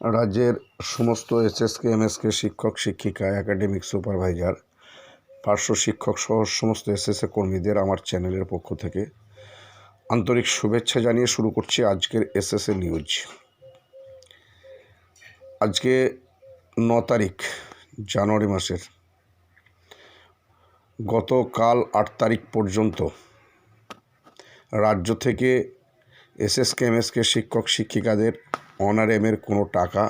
রাজ্যের সমস্ত SSK, MSK শিক্ষক, শিক্ষিকা, একাডেমিক সুপারভাইজার, পার্শ্ব শিক্ষক সহ সমস্ত এসএসএ কর্মীদের আমার চ্যানেলের পক্ষ থেকে আন্তরিক শুভেচ্ছা জানিয়ে শুরু করছি আজকের এসএসএ নিউজ। আজকে ন তারিখ, জানুয়ারি মাসের। গতকাল আট তারিখ পর্যন্ত রাজ্য থেকে এসএসকে এমএসকে শিক্ষক শিক্ষিকাদের অনারেমের কোনো টাকা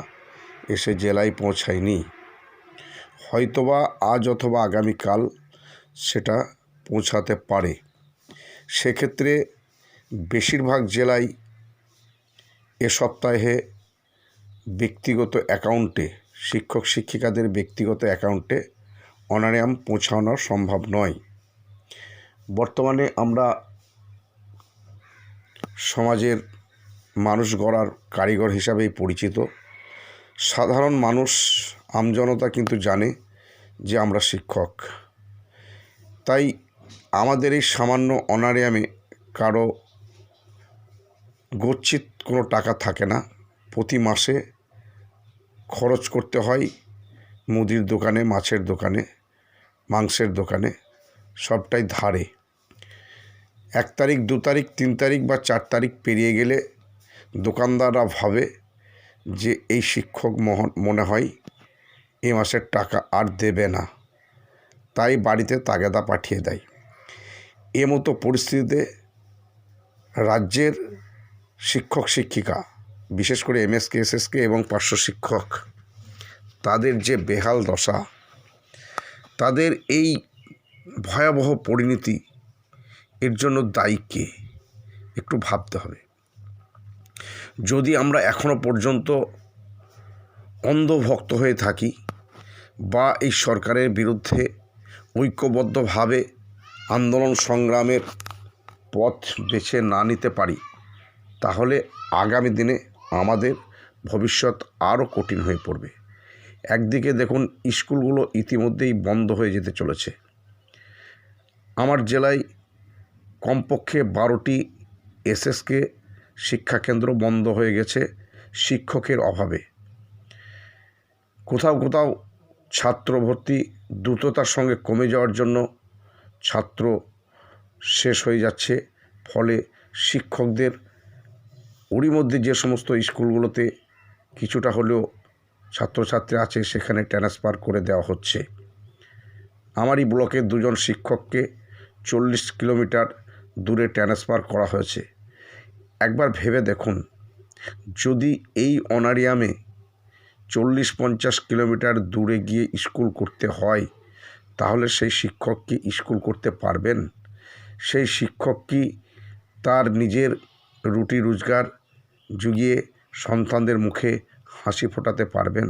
এসে জেলায় পৌঁছায়নি। হয়তোবা আজ অথবা আগামীকাল সেটা পৌঁছাতে পারে। সেক্ষেত্রে বেশিরভাগ জেলায় এ সপ্তাহে ব্যক্তিগত অ্যাকাউন্টে, শিক্ষক শিক্ষিকাদের ব্যক্তিগত অ্যাকাউন্টে অনারিয়াম পৌঁছানো সম্ভব নয়। বর্তমানে আমরা সমাজের মানুষ গড়ার কারিগর হিসাবেই পরিচিত। সাধারণ মানুষ, আমজনতা কিন্তু জানে যে আমরা শিক্ষক। তাই আমাদের এই সামান্য অনারিয়ামে কারও গচ্ছিত কোনো টাকা থাকে না। প্রতি মাসে খরচ করতে হয় মুদির দোকানে, মাছের দোকানে, মাংসের দোকানে, সবটাই ধারে। এক তারিখ, দু তারিখ, তিন তারিখ বা চার তারিখ পেরিয়ে গেলে দোকানদাররা ভাবে যে এই শিক্ষক মনে হয় এ মাসের টাকা আর দেবে না। তাই বাড়িতে তাগেদা পাঠিয়ে দেয়। এ মতো পরিস্থিতিতে রাজ্যের শিক্ষক, শিক্ষিকা, বিশেষ করে এমএসকে, এসএসকে এবং পার্শ্ব শিক্ষক, তাদের যে বেহাল দশা, তাদের এই ভয়াবহ পরিণতি এর জন্য দায়ী কে? একটু ভাবতে হবে। যদি আমরা এখনও পর্যন্ত অন্ধভক্ত হয়ে থাকি বা এই সরকারের বিরুদ্ধে ঐক্যবদ্ধভাবে আন্দোলন সংগ্রামের পথ বেছে না নিতে পারি, তাহলে আগামী দিনে আমাদের ভবিষ্যৎ আরও কঠিন হয়ে পড়বে। একদিকে দেখুন, স্কুলগুলো ইতিমধ্যেই বন্ধ হয়ে যেতে চলেছে। আমার জেলায় কমপক্ষে বারোটি এসএসকে শিক্ষাকেন্দ্র বন্ধ হয়ে গেছে শিক্ষকের অভাবে। কোথাও কোথাও ছাত্র ভর্তি দ্রুততার সঙ্গে কমে যাওয়ার জন্য ছাত্র শেষ হয়ে যাচ্ছে। ফলে শিক্ষকদের ওরই মধ্যে যে সমস্ত স্কুলগুলোতে কিছুটা হলেও ছাত্রছাত্রী আছে, সেখানে ট্রান্সফার করে দেওয়া হচ্ছে। আমারই ব্লকের দুজন শিক্ষককে চল্লিশ কিলোমিটার দূরে ট্রান্সফার করা হয়েছে। একবার ভেবে দেখুন, যদি এই অনারিয়ামে চল্লিশ পঞ্চাশ কিলোমিটার দূরে গিয়ে স্কুল করতে হয়, তাহলে সেই শিক্ষক কি স্কুল করতে পারবেন? সেই শিক্ষক কি তার নিজের রুটি রোজগার জুগিয়ে সন্তানদের মুখে হাসি ফোটাতে পারবেন?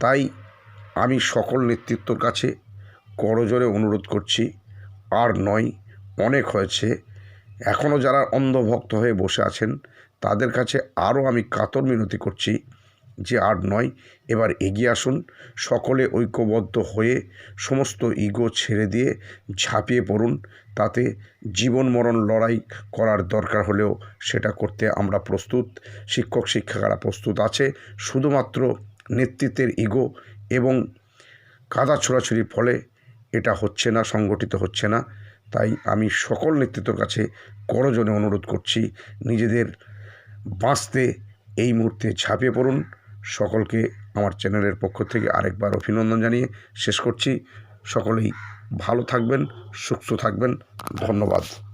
তাই আমি সকল নেতৃত্বর কাছে করজোরে অনুরোধ করছি, আর নয় অনেক হয়েছে। এখনও যারা অন্ধভক্ত হয়ে বসে আছেন, তাদের কাছে আরও আমি কাতর মিনতি করছি যে আর নয়, এবার এগিয়ে আসুন। সকলে ঐক্যবদ্ধ হয়ে সমস্ত ইগো ছেড়ে দিয়ে ঝাঁপিয়ে পড়ুন। তাতে জীবন মরণ লড়াই করার দরকার হলেও সেটা করতে আমরা প্রস্তুত। শিক্ষক শিক্ষিকারা প্রস্তুত আছে। শুধুমাত্র নেতৃত্বের ইগো এবং কাদা ছোড়াছুরির ফলে এটা হচ্ছে না, সংগঠিত হচ্ছে না। তাই আমি সকল নেতৃত্বর কাছে করজনে অনুরোধ করছি, নিজেদের বাঁচতে এই মুহূর্তে ঝাঁপিয়ে পড়ুন। সকলকে আমার চ্যানেলের পক্ষ থেকে আরেকবার অভিনন্দন জানিয়ে শেষ করছি। সকলেই ভালো থাকবেন, সুস্থ থাকবেন। ধন্যবাদ।